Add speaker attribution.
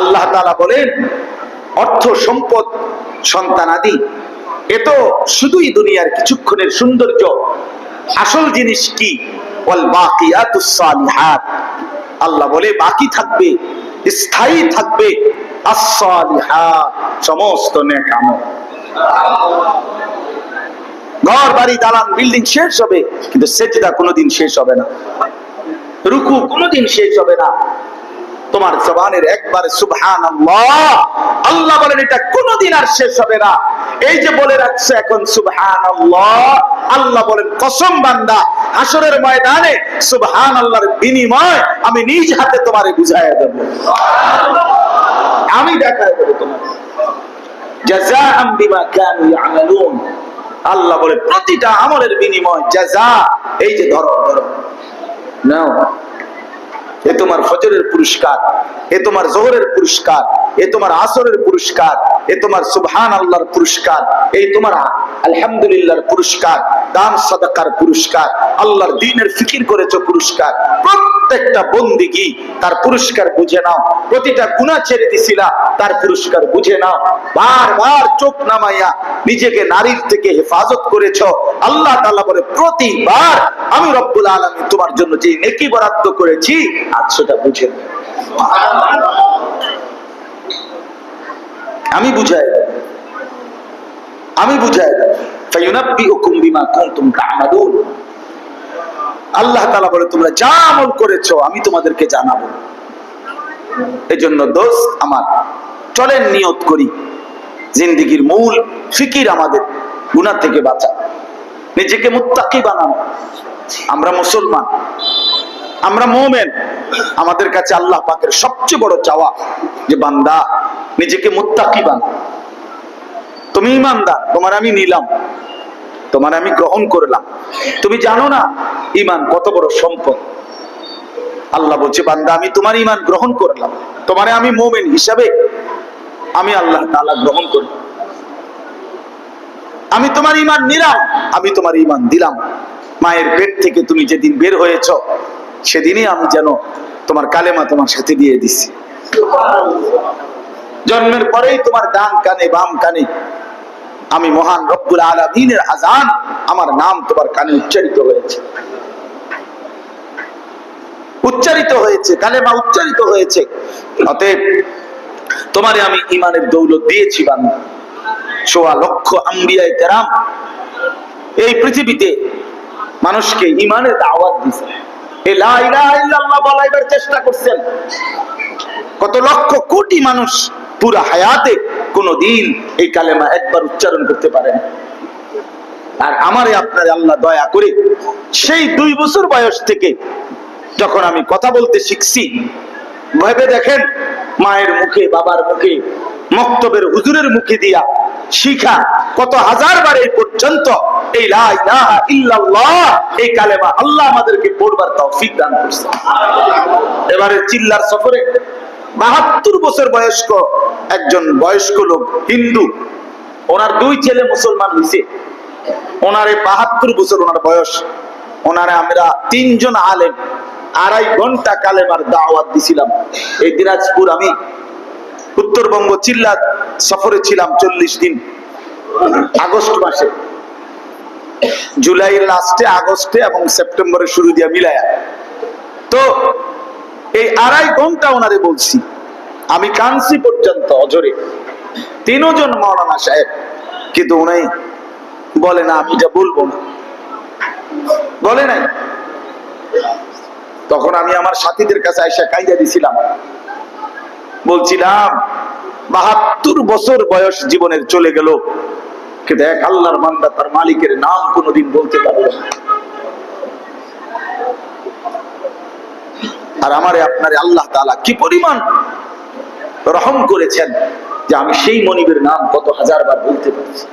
Speaker 1: আল্লাহ বলেন, অর্থ, সম্পদ শুধুই দুনিয়ার কিছুক্ষণের সৌন্দর্য। আসল জিনিস কি? আল্লাহ বলে, বাকি থাকবে, স্থায়ী থাকবে সমস্ত ঘর বাড়ি দালান, বিল্ডিং শেষ হবে, কিন্তু সেজদা কোনোদিন শেষ হবে না। রুকু কোনোদিন শেষ হবে না। তোমার জবানের একবার সুবহান আল্লাহ বলেন, এটা কোনোদিন আর শেষ হবে না। এই যে বলে রাখছে এখন সুবহান আল্লাহ বলেন, কসম বান্দা হাসরের ময়দানে সুবহান আল্লাহর বিনিময় আমি নিজ হাতে তোমারে বুঝাইয়া দেব। আমি দেখায় দেবো তোমার। জাযাআম বিমা কানু ইয়ামালুন। আল্লাহ বলে, প্রতিটা আমলের বিনিময়, জাযা, এই যে ধরো ধরো। নাও। এ তোমার ফজরের পুরস্কার এ তোমার জোহরের পুরস্কার এ তোমার আসরের পুরস্কার এ তোমার সুবহান আল্লাহর পুরস্কার, এই তোমার আলহামদুলিল্লাহর পুরস্কার, দান, সাদাকার পুরস্কার, আল্লাহর দিনের ফিকির করেছ পুরস্কার। প্রত্যেকটা বন্দিগি তার পুরস্কার বুঝে নাও। প্রতিটা গুণা ছেড়ে দিছিলা, তার পুরস্কার বুঝে নাও। বারবার চোখ নামাইয়া নিজেকে নারীর থেকে হেফাজত করেছ। আল্লাহ তাআলা বলে, প্রতিবার আমি রব্বুল আলামিন তোমার জন্য যে নেকি বরাদ্দ করেছি, আজ সেটা বুঝে আমি বুঝাই আমি বুঝাই দেব। বিমা কুনতুম তা'মালুন। আল্লাহ তাআলা বলে, তোমরা যা আমল করেছ, আমি তোমাদেরকে জানাব। এজন্য দোষ আমার, চলেন নিয়ত করি। জিন্দিগির মূল ফিকির আমাদের, গুনাহ থেকে বাঁচা। নিজেকে মুত্তাকি বানানো। আমরা মুসলমান, আমরা মোমেন। আমাদের কাছে আল্লাহ পাকের সবচেয়ে বড় চাওয়া যে বান্দা নিজেকে মুত্তাকি বানা তুমি ইমানদার, তোমার আমি নিলাম। তোমার আমি গ্রহণ করলাম। তুমি জানো না ইমান কত বড় সম্পদ। আল্লাহ বলছে, বান্দা, আমি তোমার ইমান গ্রহণ করলাম। তোমারে আমি মোমেন হিসাবে আমি আল্লাহ তাআলা গ্রহণ করলাম আমি তোমার ইমান নিলাম, আমি তোমার ইমান দিলাম। মায়ের পেট থেকে তুমি যেদিন বের হয়েছ, সেদিনই আমি যেন তোমার কালেমা তোমার সাথে দিয়ে দিছি। জন্মের পরেই তোমার ডান কানে, বাম কানে আমি মহান রব্বুল আলমিনের আজান আমার নাম তোমার কানে উচ্চারিত হয়েছে। উচ্চারিত হয়েছে, কালেমা উচ্চারিত হয়েছে। অতএব তোমারে আমি ইমানের দৌলত দিয়েছি বান্দা। সোয়া লক্ষ আম্বিয়ায় কেরাম এই পৃথিবীতে মানুষকে ইমানের দাওয়াত দিছে। বলাইবার চেষ্টা করছেন। কত লক্ষ কোটি মানুষ পুরা হায়াতে কোনদিন এই কালেমা একবার উচ্চারণ করতে পারে না। আর আমারে আপনার আল্লাহ দয়া করে সেই দুই বছর বয়স থেকে যখন আমি কথা বলতে শিখছি, ভেবে দেখেন মায়ের মুখে, বাবার মুখে, মক্তবের হুজুরের মুখে দিয়া শিখা কত হাজার বার এই পর্যন্ত এই এই কালেমা আল্লাহ আমাদেরকে পড়বার তৌফিক দান করছে এবারে চিল্লার সফরে বাহাত্তর বছর বয়স্ক একজন বয়স্ক লোক, হিন্দু। ওনার দুই ছেলে মুসলমান হয়েছে ওনারে বাহাত্তর বছর ওনার বয়স। ওনারে আমরা তিনজন আলেম, আড়াই ঘণ্টা কালেমার দাওয়াত দিছিলাম। এই দিনাজপুর আমি উত্তরবঙ্গ চিল্লা সফরে ছিলাম চল্লিশ দিন, আগস্ট মাসে। জুলাই লাস্টে, আগস্টে এবং সেপ্টেম্বরের শুরু দিয়া মিলায়া। তো এই আড়াই ঘণ্টা ওনারে বলছি আমি কানসি পর্যন্ত অজরে তিনজন মৌলানা সাহেব, কিন্তু উনি বলে, না, আমি যা বলব না। বলে নাই। তখন আমি আমার সাথীদের কাছে আইসা কাইদা দিছিলাম। বলছিলাম, বাহাত্তর বছর বয়স জীবনের চলে গেল, কিন্তু এক আল্লাহর মান্দা তার মালিকের নাম কোনোদিন বলতে পারল না। আর আমারে আপনারে আল্লাহ তালা কি পরিমাণ রহম করেছেন যে আমি সেই মনিবের নাম কত হাজার বার বলতে পারছি।